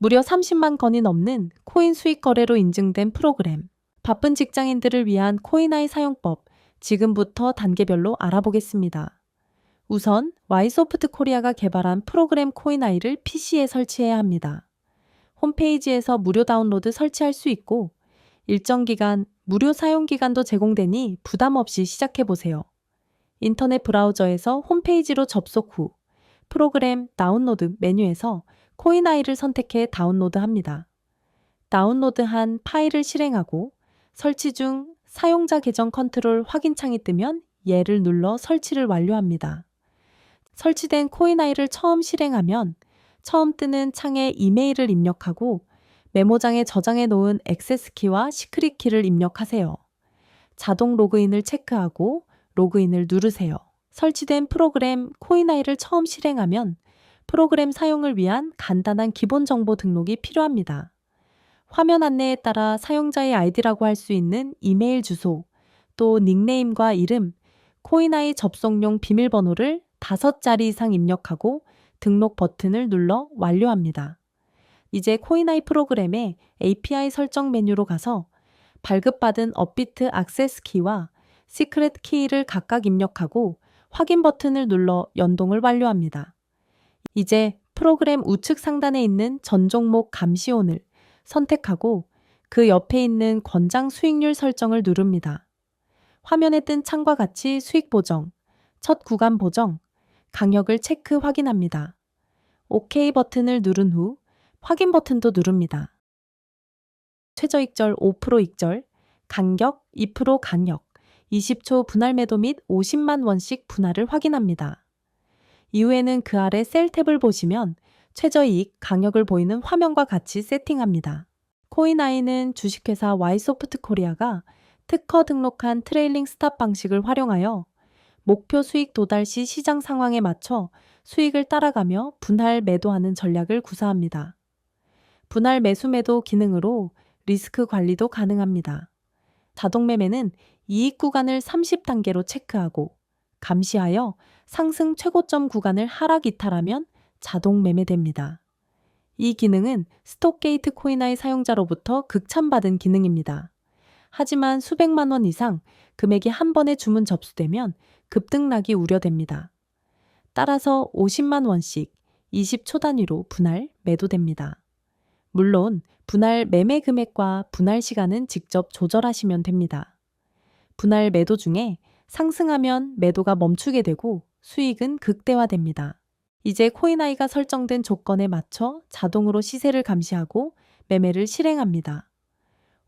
무려 30만 건이 넘는 코인 수익 거래로 인증된 프로그램. 바쁜 직장인들을 위한 코인아이 사용법 지금부터 단계별로 알아보겠습니다. 우선 와이소프트 코리아가 개발한 프로그램 코인아이를 PC에 설치해야 합니다. 홈페이지에서 무료 다운로드 설치할 수 있고 일정 기간 무료 사용 기간도 제공되니 부담 없이 시작해 보세요. 인터넷 브라우저에서 홈페이지로 접속 후 프로그램 다운로드 메뉴에서 코인아이를 선택해 다운로드합니다. 다운로드한 파일을 실행하고 설치 중 사용자 계정 컨트롤 확인 창이 뜨면 얘를 눌러 설치를 완료합니다. 설치된 코인아이를 처음 실행하면 처음 뜨는 창에 이메일을 입력하고 메모장에 저장해 놓은 액세스 키와 시크릿 키를 입력하세요. 자동 로그인을 체크하고 로그인을 누르세요. 설치된 프로그램 코인아이를 처음 실행하면 프로그램 사용을 위한 간단한 기본 정보 등록이 필요합니다. 화면 안내에 따라 사용자의 아이디라고 할 수 있는 이메일 주소, 또 닉네임과 이름, 코인아이 접속용 비밀번호를 5자리 이상 입력하고 등록 버튼을 눌러 완료합니다. 이제 코인아이 프로그램의 API 설정 메뉴로 가서 발급받은 업비트 액세스 키와 시크릿 키를 각각 입력하고 확인 버튼을 눌러 연동을 완료합니다. 이제 프로그램 우측 상단에 있는 전 종목 감시온을 선택하고 그 옆에 있는 권장 수익률 설정을 누릅니다. 화면에 뜬 창과 같이 수익 보정, 첫 구간 보정, 강역을 체크 확인합니다. OK 버튼을 누른 후 확인 버튼도 누릅니다. 최저익절 5% 익절, 간격 2% 간역, 20초 분할 매도 및 50만 원씩 분할을 확인합니다. 이후에는 그 아래 셀 탭을 보시면 최저이익 강역을 보이는 화면과 같이 세팅합니다. 코인아이는 주식회사 와이소프트 코리아가 특허 등록한 트레일링 스탑 방식을 활용하여 목표 수익 도달 시 시장 상황에 맞춰 수익을 따라가며 분할 매도하는 전략을 구사합니다. 분할 매수 매도 기능으로 리스크 관리도 가능합니다. 자동 매매는 이익 구간을 30단계로 체크하고 감시하여 상승 최고점 구간을 하락 이탈하면 자동 매매됩니다. 이 기능은 스톡게이트 코인아이 사용자로부터 극찬받은 기능입니다. 하지만 수백만 원 이상 금액이 한 번에 주문 접수되면 급등락이 우려됩니다. 따라서 50만 원씩 20초 단위로 분할 매도됩니다. 물론 분할 매매 금액과 분할 시간은 직접 조절하시면 됩니다. 분할 매도 중에 상승하면 매도가 멈추게 되고 수익은 극대화됩니다. 이제 코인아이가 설정된 조건에 맞춰 자동으로 시세를 감시하고 매매를 실행합니다.